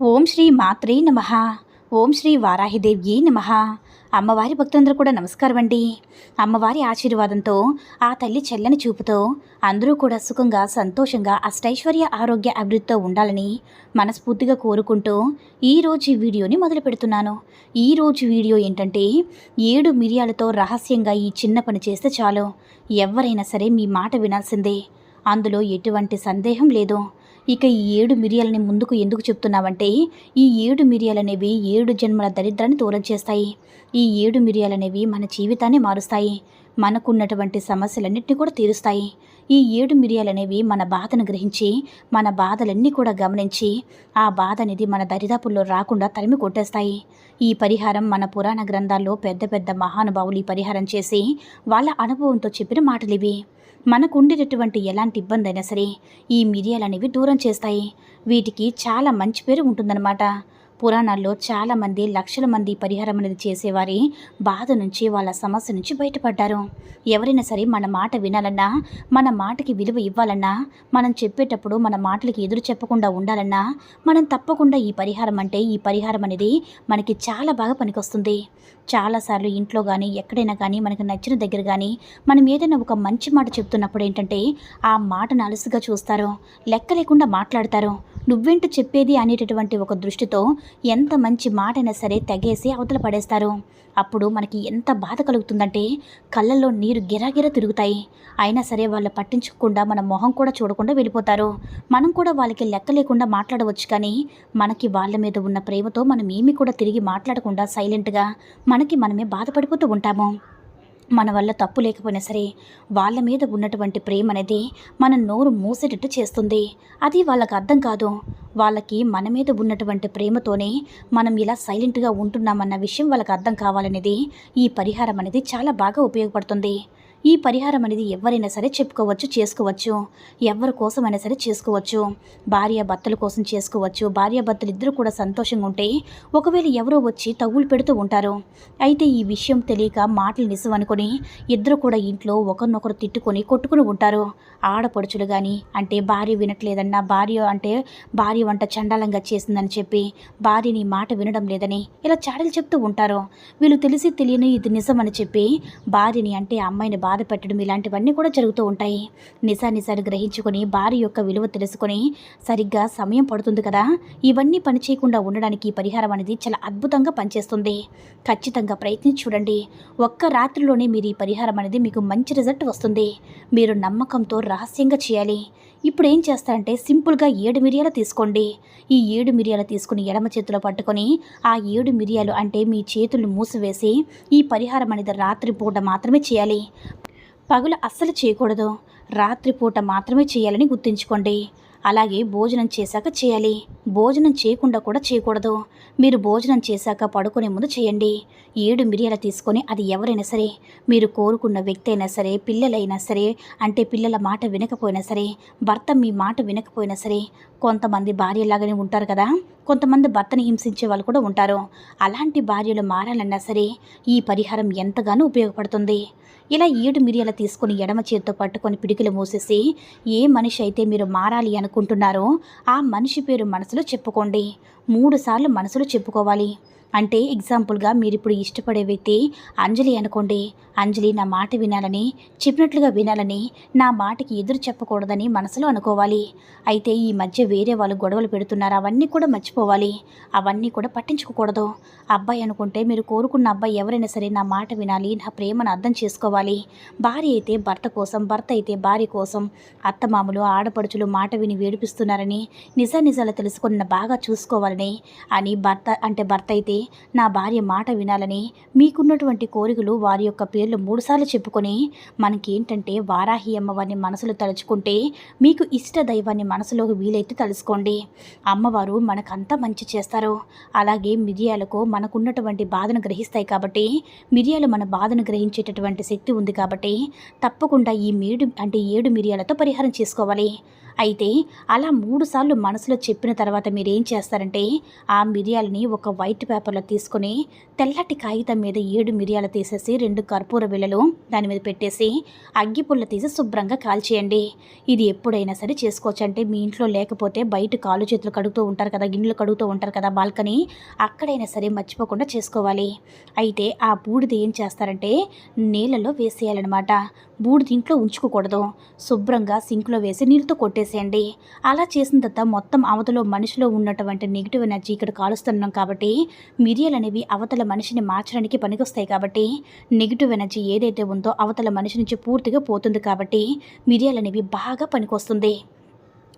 ఓం శ్రీ మాత్రే నమ. ఓం శ్రీ వారాహిదేవ్యే నమ. అమ్మవారి భక్తులందరూ కూడా నమస్కారం అండి. అమ్మవారి ఆశీర్వాదంతో ఆ తల్లి చెల్లని చూపుతో అందరూ కూడా సుఖంగా సంతోషంగా అష్టైశ్వర్య ఆరోగ్య అభివృద్ధితో ఉండాలని మనస్ఫూర్తిగా కోరుకుంటూ ఈరోజు వీడియోని మొదలు పెడుతున్నాను. ఈరోజు వీడియో ఏంటంటే ఏడు మిరియాలతో రహస్యంగా ఈ చిన్న పని చేస్తే చాలు. ఎవరైనా సరే మీ మాట వినాల్సిందే. అందులో ఎటువంటి సందేహం లేదు. ఇక ఈ ఏడు మిరియాలని ముందుకు ఎందుకు చెప్తున్నామంటే ఈ ఏడు మిరియాలనేవి ఏడు జన్మల దరిద్రాన్ని దూరం చేస్తాయి. ఈ ఏడు మిరియాలనేవి మన జీవితాన్ని మారుస్తాయి. మనకున్నటువంటి సమస్యలన్నింటినీ కూడా తీరుస్తాయి. ఈ ఏడు మిరియాలనేవి మన బాధను గ్రహించి మన బాధలన్నీ కూడా గమనించి ఆ బాధ అనేది మన దరిదాపుల్లో రాకుండా తరిమి కొట్టేస్తాయి. ఈ పరిహారం మన పురాణ గ్రంథాల్లో పెద్ద పెద్ద మహానుభావులు ఈ పరిహారం చేసి వాళ్ళ అనుభవంతో చెప్పిన మాటలు ఇవి. మనకు ఉండేటటువంటి ఎలాంటి ఇబ్బంది అయినా సరే ఈ మిరియాలు అనేవి దూరం చేస్తాయి. వీటికి చాలా మంచి పేరు ఉంటుందన్నమాట. పురాణాల్లో చాలామంది లక్షల మంది పరిహారం అనేది చేసేవారి బాధ నుంచి వాళ్ళ సమస్య నుంచి బయటపడ్డారు. ఎవరైనా సరే మన మాట వినాలన్నా మన మాటకి విలువ ఇవ్వాలన్నా మనం చెప్పేటప్పుడు మన మాటలకి ఎదురు చెప్పకుండా ఉండాలన్నా మనం తప్పకుండా ఈ పరిహారం అంటే ఈ పరిహారం అనేది మనకి చాలా బాగా పనికొస్తుంది. చాలాసార్లు ఇంట్లో కానీ ఎక్కడైనా కానీ మనకు నచ్చిన దగ్గర కానీ మనం ఏదైనా ఒక మంచి మాట చెప్తున్నప్పుడు ఏంటంటే ఆ మాటను అలసుగా చూస్తారు. లెక్క లేకుండా మాట్లాడతారు. నువ్వేంటి చెప్పేది అనేటటువంటి ఒక దృష్టితో ఎంత మంచి మాటైనా సరే తెగేసి అవతల పడేస్తారు. అప్పుడు మనకి ఎంత బాధ కలుగుతుందంటే కళ్ళల్లో నీరు గిరాగిర తిరుగుతాయి. అయినా సరే వాళ్ళు పట్టించుకోకుండా మన మొహం కూడా చూడకుండా వెళ్ళిపోతారు. మనం కూడా వాళ్ళకి లెక్క లేకుండా మాట్లాడవచ్చు కానీ మనకి వాళ్ళ మీద ఉన్న ప్రేమతో మనం ఏమీ కూడా తిరిగి మాట్లాడకుండా సైలెంట్గా మనకి మనమే బాధపడిపోతూ ఉంటాము. మన వల్ల తప్పు లేకపోయినా సరే వాళ్ళ మీద ఉన్నటువంటి ప్రేమ అనేది మన నోరు మూసేటట్టు చేస్తుంది. అది వాళ్ళకి అర్థం కాదు. వాళ్ళకి మన మీద ఉన్నటువంటి ప్రేమతోనే మనం ఇలా సైలెంట్గా ఉంటున్నామన్న విషయం వాళ్ళకి అర్థం కావాలనేది ఈ పరిహారం అనేది చాలా బాగా ఉపయోగపడుతుంది. ఈ పరిహారం అనేది ఎవరైనా సరే చెప్పుకోవచ్చు చేసుకోవచ్చు. ఎవరి కోసమైనా సరే చేసుకోవచ్చు. భార్య భర్తల కోసం చేసుకోవచ్చు. భార్య భర్తలు ఇద్దరు కూడా సంతోషంగా ఉంటే ఒకవేళ ఎవరో వచ్చి తగులు పెడుతూ ఉంటారు. అయితే ఈ విషయం తెలియక మాటలు నిజం అనుకొని ఇద్దరు కూడా ఇంట్లో ఒకరినొకరు తిట్టుకొని కొట్టుకుని ఉంటారు. ఆడపడుచులు కానీ అంటే భార్య వినట్లేదన్నా భార్య అంటే భార్య వంట చండాలంగా చేసిందని చెప్పి భార్యని మాట వినడం లేదని ఇలా చాడలు చెప్తూ ఉంటారు. వీళ్ళు తెలిసి తెలియని ఇది నిజమని చెప్పి భార్యని అంటే అమ్మాయిని బాధ పెట్టడం ఇలాంటివన్నీ కూడా జరుగుతూ ఉంటాయి. నిజానిజాలు గ్రహించుకొని భార్య యొక్క విలువ తెలుసుకొని సరిగ్గా సమయం పడుతుంది కదా? ఇవన్నీ పని చేయకుండా ఉండడానికి ఈ పరిహారం అనేది చాలా అద్భుతంగా పనిచేస్తుంది. ఖచ్చితంగా ప్రయత్నించి చూడండి. ఒక్క రాత్రిలోనే మీరు ఈ పరిహారం అనేది మీకు మంచి రిజల్ట్ వస్తుంది. మీరు నమ్మకంతో రహస్యంగా చేయాలి. ఇప్పుడు ఏం చేస్తారంటే సింపుల్గా ఏడు మిరియాలు తీసుకోండి. ఈ ఏడు మిరియాలు తీసుకుని ఎడమ చేతిలో పట్టుకొని ఆ ఏడు మిరియాలు అంటే మీ చేతులు మూసివేసి ఈ పరిహారం అనేది రాత్రిపూట మాత్రమే చేయాలి. పగులు అస్సలు చేయకూడదు. రాత్రిపూట మాత్రమే చేయాలని గుర్తుంచుకోండి. అలాగే భోజనం చేశాక చేయాలి. భోజనం చేయకుండా కూడా చేయకూడదు. మీరు భోజనం చేశాక పడుకునే ముందు చేయండి. ఏడు మిరియాలు తీసుకొని అది ఎవరైనా సరే మీరు కోరుకున్న వ్యక్తి అయినా సరే పిల్లలైనా సరే అంటే పిల్లల మాట వినకపోయినా సరే భర్త మీ మాట వినకపోయినా సరే కొంతమంది భార్యలాగానే ఉంటారు కదా. కొంతమంది భర్తని హింసించే వాళ్ళు కూడా ఉంటారు. అలాంటి భార్యలు మారాలన్నా సరే ఈ పరిహారం ఎంతగానో ఉపయోగపడుతుంది. ఇలా ఏడు మిరియాలు తీసుకొని ఎడమ చేతితో పట్టుకొని పిడికిలు మూసేసి ఏ మనిషి అయితే మీరు మారాలి అనుకుంటున్నారో ఆ మనిషి పేరు మనసులో చెప్పుకోండి. మూడుసార్లు మనసులో చెప్పుకోవాలి. అంటే ఎగ్జాంపుల్గా మీరు ఇప్పుడు ఇష్టపడే వ్యక్తి అంజలి అనుకోండి. అంజలి నా మాట వినాలని చెప్పినట్లుగా వినాలని నా మాటకి ఎదురు చెప్పకూడదని మనసులో అనుకోవాలి. అయితే ఈ మధ్య వేరే వాళ్ళు గొడవలు పెడుతున్నారు. అవన్నీ కూడా మర్చిపోవాలి. అవన్నీ కూడా పట్టించుకోకూడదు. అబ్బాయి అనుకుంటే మీరు కోరుకున్న అబ్బాయి ఎవరైనా సరే నా మాట వినాలి నా ప్రేమను అర్థం చేసుకోవాలి. భార్య అయితే భర్త కోసం భర్త అయితే భార్య కోసం అత్తమామలు ఆడపడుచులు మాట విని వేడిపిస్తున్నారని నిజ నిజాలు తెలుసుకున్న బాగా చూసుకోవాలని అని భర్త అంటే భర్త అయితే నా భార్య మాట వినాలని మీకున్నటువంటి కోరికలు వారి యొక్క పేర్లు మూడుసార్లు చెప్పుకొని మనకేంటంటే వారాహి అమ్మవారిని మనసులో తలుచుకుంటే మీకు ఇష్ట దైవాన్ని మనసులోకి వీలైతే తలుసుకోండి. అమ్మవారు మనకంతా మంచి చేస్తారు. అలాగే మిరియాలకు మనకున్నటువంటి బాధను గ్రహిస్తాయి కాబట్టి మిరియాలు మన బాధను గ్రహించేటటువంటి శక్తి ఉంది కాబట్టి తప్పకుండా ఈ మేడు అంటే ఏడు మిరియాలతో పరిహారం చేసుకోవాలి. అయితే అలా మూడుసార్లు మనసులో చెప్పిన తర్వాత మీరేం చేస్తారంటే ఆ మిరియాలని ఒక వైట్ పేపర్లో తీసుకొని తెల్లటి కాగితం మీద ఏడు మిరియాలు తీసేసి రెండు కర్పూర బిళ్ళలు దాని మీద పెట్టేసి అగ్గిపుల్ల తీసి శుభ్రంగా కాల్చేయండి. ఇది ఎప్పుడైనా సరే చేసుకోవచ్చు. అంటే మీ ఇంట్లో లేకపోతే బయట కాలు చేతులు కడుగుతూ ఉంటారు కదా గిన్నెలు కడుగుతూ ఉంటారు కదా బాల్కనీ అక్కడైనా సరే మర్చిపోకుండా చేసుకోవాలి. అయితే ఆ బూడిద ఏం చేస్తారంటే నీళ్ళలో వేసేయాలన్నమాట. బూడిద ఇంట్లో ఉంచుకోకూడదు. శుభ్రంగా సింక్లో వేసి నీళ్ళతో కొట్టేసేయండి. అలా చేసిన తర్వాత మొత్తం అవతలో మనిషిలో ఉన్నటువంటి నెగిటివ్ ఎనర్జీ ఇక్కడ కాలుస్తున్నాం కాబట్టి మిరియాలు అనేవి అవతల మనిషిని మార్చడానికి పనికొస్తాయి కాబట్టి నెగిటివ్ ఎనర్జీ ఏదైతే ఉందో అవతల మనిషి నుంచి పూర్తిగా పోతుంది కాబట్టి మిరియాలు అనేవి బాగా పనికొస్తుంది.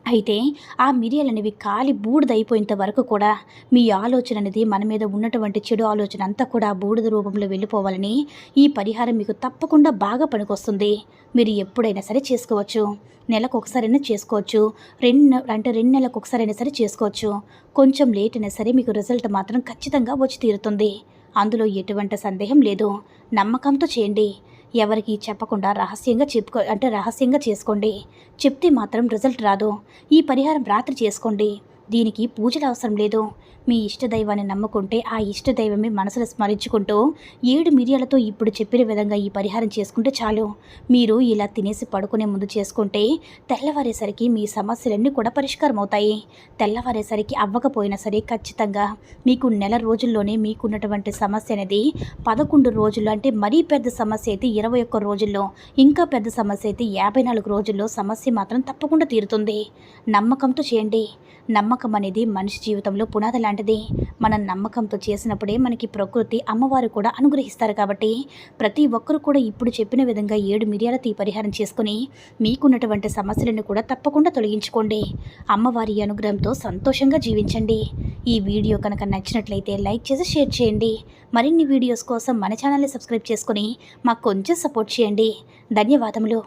అయితే ఆ మిరియాలు అనేవి కాలి బూడిదైపోయేంత వరకు కూడా మీ ఆలోచన అనేది మన మీద ఉన్నటువంటి చెడు ఆలోచన అంతా కూడా బూడిద రూపంలో వెళ్ళిపోవాలని ఈ పరిహారం మీకు తప్పకుండా బాగా పనికొస్తుంది. మీరు ఎప్పుడైనా సరే చేసుకోవచ్చు. నెలకు ఒకసారైనా చేసుకోవచ్చు. రెండు అంటే రెండు నెలలకు ఒకసారైనా సరే చేసుకోవచ్చు. కొంచెం లేట్ అయినా సరే మీకు రిజల్ట్ మాత్రం ఖచ్చితంగా వచ్చి తీరుతుంది. అందులో ఎటువంటి సందేహం లేదు. నమ్మకంతో చేయండి. ఎవరికి చెప్పకుండా రహస్యంగా చెప్పుకో అంటే రహస్యంగా చేసుకోండి. చెప్తే మాత్రం రిజల్ట్ రాదు. ఈ పరిహారం రాత్రి చేసుకోండి. దీనికి పూజలు అవసరం లేదు. మీ ఇష్టదైవాన్ని నమ్ముకుంటే ఆ ఇష్టదైవమే మనసులో స్మరించుకుంటూ ఏడు మిరియాలతో ఇప్పుడు చెప్పిన విధంగా ఈ పరిహారం చేసుకుంటే చాలు. మీరు ఇలా తినేసి పడుకునే ముందు చేసుకుంటే తెల్లవారేసరికి మీ సమస్యలన్నీ కూడా పరిష్కారం అవుతాయి తెల్లవారేసరికి అవ్వకపోయినా సరే ఖచ్చితంగా మీకు నెల రోజుల్లోనే మీకున్నటువంటి సమస్య అనేది పదకొండు రోజుల్లో అంటే మరీ పెద్ద సమస్య అయితే ఇరవై ఒక్క రోజుల్లో ఇంకా పెద్ద సమస్య అయితే యాభై నాలుగు రోజుల్లో సమస్య మాత్రం తప్పకుండా తీరుతుంది. నమ్మకంతో చేయండి. నమ్మకం అనేది మనిషి జీవితంలో పునాది లాంటిది. మనం నమ్మకంతో చేసినప్పుడే మనకి ప్రకృతి అమ్మవారు కూడా అనుగ్రహిస్తారు కాబట్టి ప్రతి ఒక్కరు కూడా ఇప్పుడు చెప్పిన విధంగా ఏడు మిరియాల తీ పరిహారం చేసుకుని మీకున్నటువంటి సమస్యలను కూడా తప్పకుండా తొలగించుకోండి. అమ్మవారి అనుగ్రహంతో సంతోషంగా జీవించండి. ఈ వీడియో కనుక నచ్చినట్లయితే లైక్ చేసి షేర్ చేయండి. మరిన్ని వీడియోస్ కోసం మన ఛానల్ని సబ్స్క్రైబ్ చేసుకొని మాకు కొంచెం సపోర్ట్ చేయండి. ధన్యవాదములు.